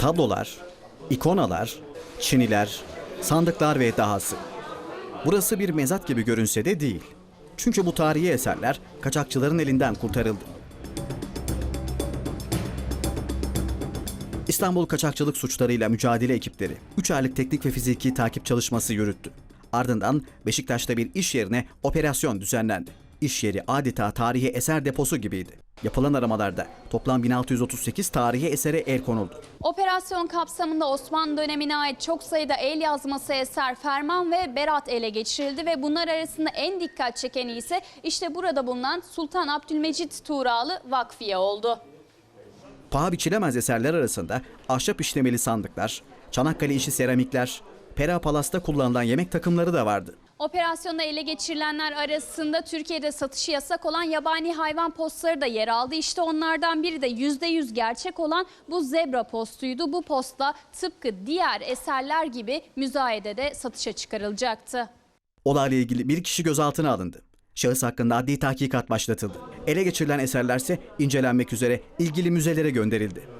Tablolar, ikonalar, çiniler, sandıklar ve dahası. Burası bir mezat gibi görünse de değil. Çünkü bu tarihi eserler kaçakçıların elinden kurtarıldı. İstanbul Kaçakçılık Suçlarıyla Mücadele ekipleri 3 aylık teknik ve fiziki takip çalışması yürüttü. Ardından Beşiktaş'ta bir iş yerine operasyon düzenlendi. İş yeri adeta tarihi eser deposu gibiydi. Yapılan aramalarda toplam 1638 tarihi esere el konuldu. Operasyon kapsamında Osmanlı dönemine ait çok sayıda el yazması eser, ferman ve berat ele geçirildi ve bunlar arasında en dikkat çekeni ise işte burada bulunan Sultan Abdülmecit Tuğralı Vakfiye oldu. Paha biçilemez eserler arasında ahşap işlemeli sandıklar, Çanakkale işi seramikler, Pera Palas'ta kullanılan yemek takımları da vardı. Operasyonda ele geçirilenler arasında Türkiye'de satışı yasak olan yabani hayvan postları da yer aldı. İşte onlardan biri de %100 gerçek olan bu zebra postuydu. Bu postla tıpkı diğer eserler gibi müzayedede satışa çıkarılacaktı. Olayla ilgili bir kişi gözaltına alındı. Şahıs hakkında adli tahkikat başlatıldı. Ele geçirilen eserlerse incelenmek üzere ilgili müzelere gönderildi.